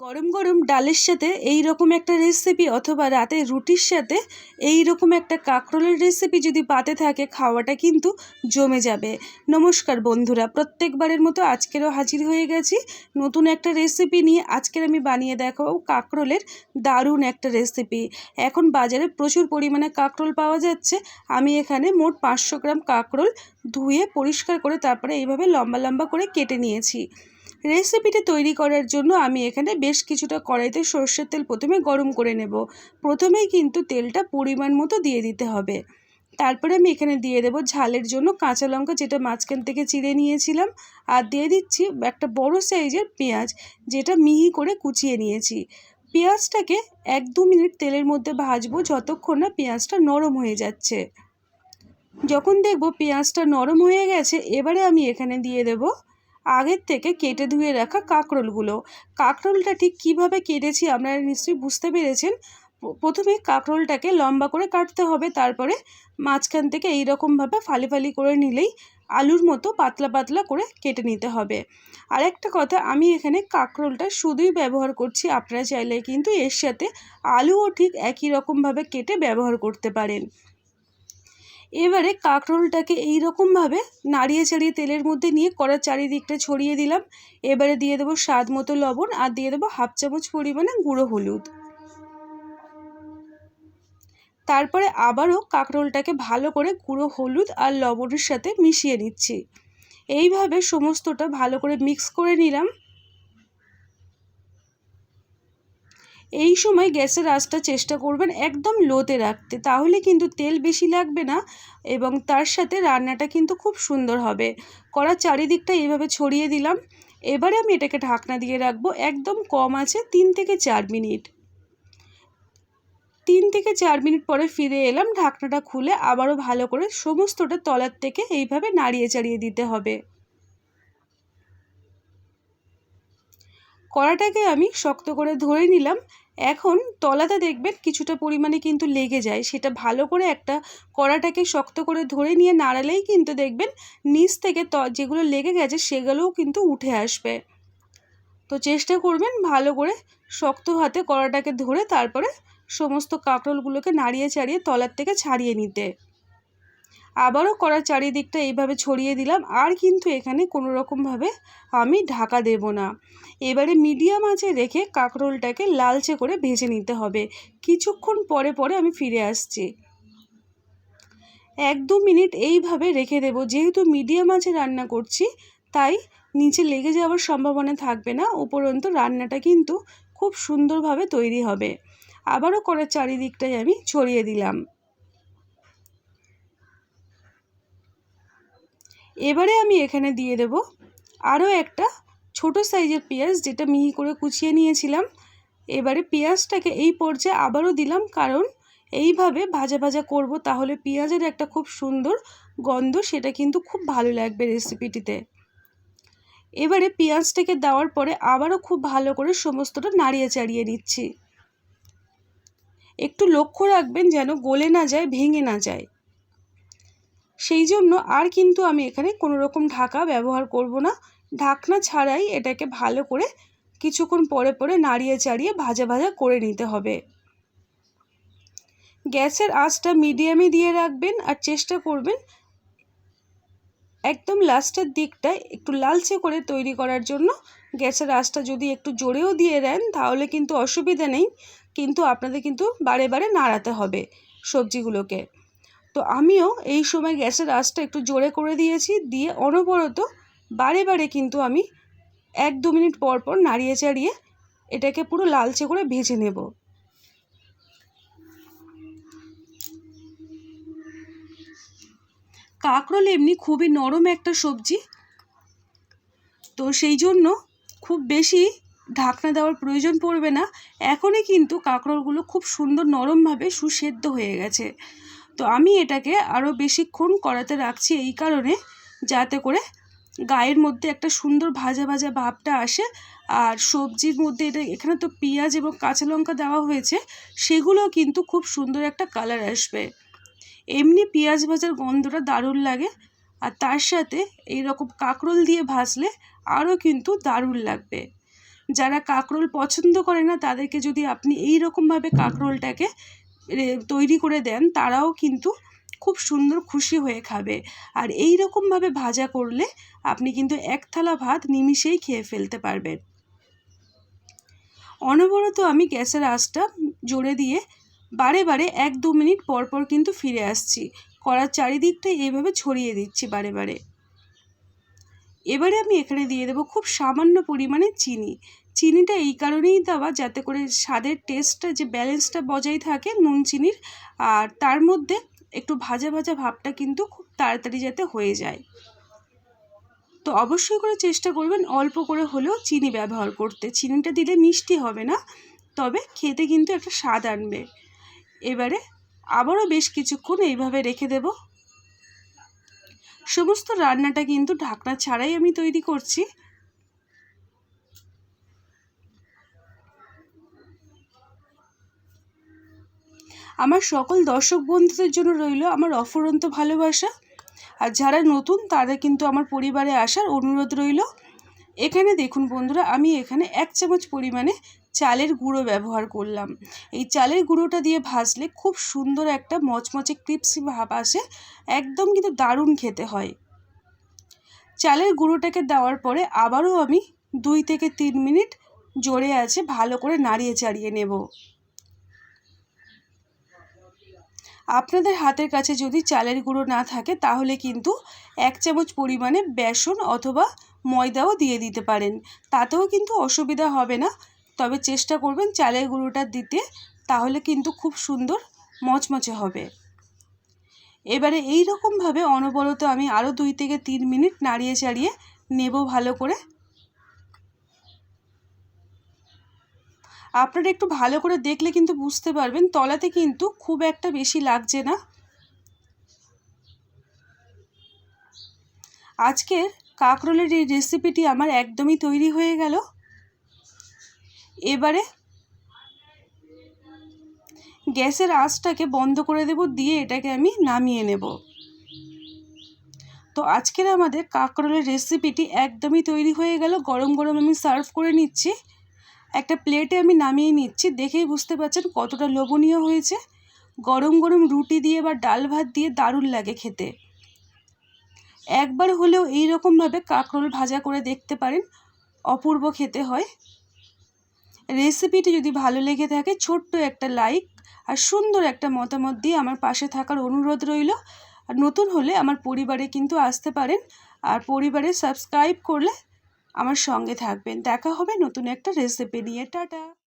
গরম গরম ডালের সাথে এই রকম একটা রেসিপি অথবা রাতে রুটির সাথে এই রকম একটা কাঁকরোলের রেসিপি যদি পাতে থাকে, খাওয়াটা কিন্তু জমে যাবে। নমস্কার বন্ধুরা, প্রত্যেকবারের মতো আজকেরও হাজির হয়ে গেছি। নতুন একটা রেসিপি নিয়ে আজকের আমি বানিয়ে দেখাবো কাঁকরোলের দারুণ একটা রেসিপি এখন বাজারে প্রচুর পরিমাণে কাঁকরোল পাওয়া যাচ্ছে। আমি এখানে মোট পাঁচশো গ্রাম কাঁকরোল ধুয়ে পরিষ্কার করে তারপরে এইভাবে লম্বা লম্বা করে কেটে নিয়েছি। রেসিপিটা তৈরি করার জন্য আমি এখানে বেশ কিছুটা কড়াইতে সর্ষের তেল প্রথমে গরম করে নেব। প্রথমেই কিন্তু তেলটা পরিমাণ মতো দিয়ে দিতে হবে। তারপরে আমি এখানে দিয়ে দেবো ঝালের জন্য কাঁচা লঙ্কা, যেটা মাঝখান থেকে চিড়ে নিয়েছিলাম। আর দিয়ে দিচ্ছি একটা বড় সাইজের পেঁয়াজ, যেটা মিহি করে কুচিয়ে নিয়েছি। পেঁয়াজটাকে এক দু মিনিট তেলের মধ্যে ভাজবো যতক্ষণ না পেঁয়াজটা নরম হয়ে যাচ্ছে। যখন দেখব পেঁয়াজটা নরম হয়ে গেছে, এবারে আমি এখানে দিয়ে দেবো আগের থেকে কেটে ধুয়ে রাখা কাঁকরোলগুলো। কাঁকরোলটা ঠিক কীভাবে কেটেছি আপনারা নিশ্চয়ই বুঝতে পেরেছেন। প্রথমে কাঁকরোলটাকে লম্বা করে কাটতে হবে, তারপরে মাঝখান থেকে এই রকমভাবে ফালি ফালি করে নিলেই আলুর মতো পাতলা পাতলা করে কেটে নিতে হবে। আর একটা কথা, আমি এখানে কাঁকরোলটা শুধুই ব্যবহার করছি, আপনারা চাইলে কিন্তু এর সাথে আলুও ঠিক একই রকমভাবে কেটে ব্যবহার করতে পারেন। এবারে কাঁকরোলটাকে এইরকমভাবে নাড়িয়ে ছাড়িয়ে তেলের মধ্যে নিয়ে কড়ার চারিদিকটা ছড়িয়ে দিলাম। এবারে দিয়ে দেবো স্বাদ মতো লবণ আর দিয়ে দেবো হাফ চামচ পরিমাণে গুঁড়ো হলুদ। তারপরে আবারও কাঁকরোলটাকে ভালো করে গুঁড়ো হলুদ আর লবণের সাথে মিশিয়ে নিচ্ছি। এইভাবে সমস্তটা ভালো করে মিক্স করে নিলাম। এই সময় গ্যাসের আঁচটা চেষ্টা করবেন একদম লোতে রাখতে। তাহলে কিন্তু তেল বেশি লাগবে না এবং তার সাথে রান্নাটা কিন্তু খুব সুন্দর হবে। কড়ার চারিদিকটা এইভাবে ছড়িয়ে দিলাম। এবারে আমি এটাকে ঢাকনা দিয়ে রাখব। একদম কম আছে, তিন থেকে চার মিনিট। তিন থেকে চার মিনিট পরে ফিরে এলাম, ঢাকনাটা খুলে আবারও ভালো করে সমস্তটা তলার থেকে এইভাবে নাড়িয়ে চাড়িয়ে দিতে হবে। কড়াটাকে আমি শক্ত করে ধরে নিলাম। এখন তলাতে দেখবেন কিছুটা পরিমাণে কিন্তু লেগে যায়। সেটা ভালো করে একটা কড়াটাকে শক্ত করে ধরে নিয়ে নাড়ালেই কিন্তু দেখবেন নিচ থেকে ত, যেগুলো লেগে গেছে সেগুলোও কিন্তু উঠে আসবে। তো চেষ্টা করবেন ভালো করে শক্ত হাতে কড়াটাকে ধরে তারপরে সমস্ত কাঁকড়লগুলোকে নাড়িয়ে চাড়িয়ে তলার থেকে ছাড়িয়ে নিতে। আবারও কড়ার চারিদিকটা এইভাবে ছড়িয়ে দিলাম, আর কিন্তু এখানে কোনো রকমভাবে আমি ঢাকা দেব না। এবারে মিডিয়াম আঁচে রেখে কাঁকরোলটাকে লালচে করে ভেজে নিতে হবে। কিছুক্ষণ পরে পরে আমি ফিরে আসছি। এক দু মিনিট এইভাবে রেখে দেব। যেহেতু মিডিয়াম আঁচে রান্না করছি, তাই নিচে লেগে যাওয়ার সম্ভাবনা থাকবে না। উপরন্ত রান্নাটা কিন্তু খুব সুন্দরভাবে তৈরি হবে। আবারও করার চারিদিকটাই আমি ছড়িয়ে দিলাম। এবারে আমি এখানে দিয়ে দেব আরও একটা ছোট সাইজের পেঁয়াজ, যেটা মিহি করে কুচিয়ে নিয়েছিলাম। এবারে পেঁয়াজটাকে এই পর্যায়ে আবারও দিলাম, কারণ এইভাবে ভাজা ভাজা করব তাহলে পেঁয়াজের একটা খুব সুন্দর গন্ধ, সেটা কিন্তু খুব ভালো লাগবে রেসিপিটিতে। এবারে পেঁয়াজটাকে দেওয়ার পরে আবারও খুব ভালো করে সমস্তটা নাড়িয়ে চাড়িয়ে নিচ্ছি। একটু লক্ষ্য রাখবেন যেন গলে না যায়, ভেঙে না যায়। সেই জন্য আর কিন্তু আমি এখানে কোনো রকম ঢাকা ব্যবহার করব না। ঢাকনা ছাড়াই এটাকে ভালো করে কিছুক্ষণ পরে পরে নাড়িয়ে চাড়িয়ে ভাজা ভাজা করে নিতে হবে। গ্যাসের আঁচটা মিডিয়ামে দিয়ে রাখবেন আর চেষ্টা করবেন একদম লাস্টের দিকটায় একটু লালচে করে তৈরি করার জন্য। গ্যাসের আঁচটা যদি একটু জোরেও দিয়ে দেন তাহলে কিন্তু অসুবিধা নেই, কিন্তু আপনাদের কিন্তু বারে বারে নাড়াতে হবে সবজিগুলোকে। তো আমিও এই সময় গ্যাসের আঁচটা একটু জোরে করে দিয়েছি, দিয়ে অনবরত বারে বারে কিন্তু আমি এক দু মিনিট পর পর নাড়িয়ে চাড়িয়ে এটাকে পুরো লালচে করে ভেজে নেব। কাঁকরোল এমনি খুবই নরম একটা সবজি, তো সেই জন্য খুব বেশি ঢাকনা দেওয়ার প্রয়োজন পড়বে না। এখনই কিন্তু কাঁকরোলগুলো খুব সুন্দর নরমভাবে সুসেদ্ধ হয়ে গেছে। তো আমি এটাকে আরও বেশিক্ষণ কড়াতে রাখছি এই কারণে, যাতে করে গায়ের মধ্যে একটা সুন্দর ভাজা ভাজা ভাবটা আসে। আর সবজির মধ্যে এটা এখানে তো পেঁয়াজ এবং কাঁচা লঙ্কা দেওয়া হয়েছে, সেগুলো কিন্তু খুব সুন্দর একটা কালার আসবে। এমনি পেঁয়াজ ভাজার গন্ধটা দারুণ লাগে, আর তার সাথে এই রকম কাঁকরোল দিয়ে ভাজলে আরও কিন্তু দারুণ লাগবে। যারা কাঁকরোল পছন্দ করে না, তাদেরকে যদি আপনি এই রকমভাবে কাঁকরোলটাকে তৈরি করে দেন, তারাও কিন্তু খুব সুন্দর খুশি হয়ে খাবে। আর এই রকমভাবে ভাজা করলে আপনি কিন্তু এক থালা ভাত নিমিষেই খেয়ে ফেলতে পারবেন। অনবরত আমি গ্যাসের আঁচটা জোরে দিয়ে বারে বারে এক দু মিনিট পর পর কিন্তু ফিরে আসছি। কড়ার চারিদিকটা এইভাবে ছড়িয়ে দিচ্ছি বারে বারে। এবারে আমি এখানে দিয়ে দেবো খুব সামান্য পরিমাণে চিনি। চিনিটা এই কারণেই দেওয়া যাতে করে স্বাদের টেস্টটা যে ব্যালেন্সটা বজায় থাকে নুন চিনির, আর তার মধ্যে একটু ভাজা ভাজা ভাবটা কিন্তু খুব তাড়াতাড়ি যাতে হয়ে যায়। তো অবশ্যই করে চেষ্টা করবেন অল্প করে হলেও চিনি ব্যবহার করতে। চিনিটা দিলে মিষ্টি হবে না, তবে খেতে কিন্তু একটা স্বাদ আনবে। এবারে আবারও বেশ কিছুক্ষণ এইভাবে রেখে দেব। সমস্ত রান্নাটা কিন্তু ঢাকনা ছাড়াই আমি তৈরি করছি। আমার সকল দর্শক বন্ধুদের জন্য রইল আমার অফুরন্ত ভালোবাসা। আর যারা নতুন, তাদের কিন্তু আমার পরিবারে আসার অনুরোধ রইল। এখানে দেখুন বন্ধুরা, আমি এখানে এক চামচ পরিমাণে চালের গুঁড়ো ব্যবহার করলাম। এই চালের গুঁড়োটা দিয়ে ভাজলে খুব সুন্দর একটা মচমচে ক্রিপসি ভাব আসে, একদম কিন্তু দারুণ খেতে হয়। চালের গুঁড়োটাকে দেওয়ার পরে আবারও আমি দুই থেকে তিন মিনিট জোরে আছে ভালো করে নাড়িয়ে চাড়িয়ে নেব। আপনাদের হাতের কাছে যদি চালের গুঁড়ো না থাকে, তাহলে কিন্তু এক চামচ পরিমাণে বেসন অথবা ময়দাও দিয়ে দিতে পারেন। তাতেও কিন্তু অসুবিধা হবে না। তবে চেষ্টা করবেন চালের গুঁড়োটা দিতে, তাহলে কিন্তু খুব সুন্দর মচমচে হবে। এবারে এই রকমভাবে অনবরত আমি আরও দুই থেকে তিন মিনিট নাড়িয়ে চাড়িয়ে নেব ভালো করে। আপনারা একটু ভালো করে দেখলে কিন্তু বুঝতে পারবেন, তলাতে কিন্তু খুব একটা বেশি লাগছে না। আজকের কাঁকরোলের এই রেসিপিটি আমার একদমই তৈরি হয়ে গেল। এবারে গ্যাসের আঁচটাকে বন্ধ করে দেব, দিয়ে এটাকে আমি নামিয়ে নেব। তো আজকের আমাদের কাঁকরোলের রেসিপিটি একদমই তৈরি হয়ে গেল, গরম গরম আমি সার্ভ করে নিচ্ছি। একটা প্লেটে আমি নামিয়ে নিচ্ছি, দেখেই বুঝতে পারছেন কতটা লোভনীয় হয়েছে। গরম গরম রুটি দিয়ে বা ডাল ভাত দিয়ে দারুণ লাগে খেতে। একবার হলেও এই রকমভাবে কাঁকরোল ভাজা করে দেখতে পারেন, অপূর্ব খেতে হয়। রেসিপিটি যদি ভালো লেগে থাকে, ছোট্ট একটা লাইক আর সুন্দর একটা মতামত দিয়ে আমার পাশে থাকার অনুরোধ রইল। আর নতুন হলে আমার পরিবারে কিন্তু আসতে পারেন। আর পরিবারে সাবস্ক্রাইব করলে আমার সঙ্গে থাকবেন। দেখা হবে নতুন একটা রেসিপি নিয়ে। টাটা।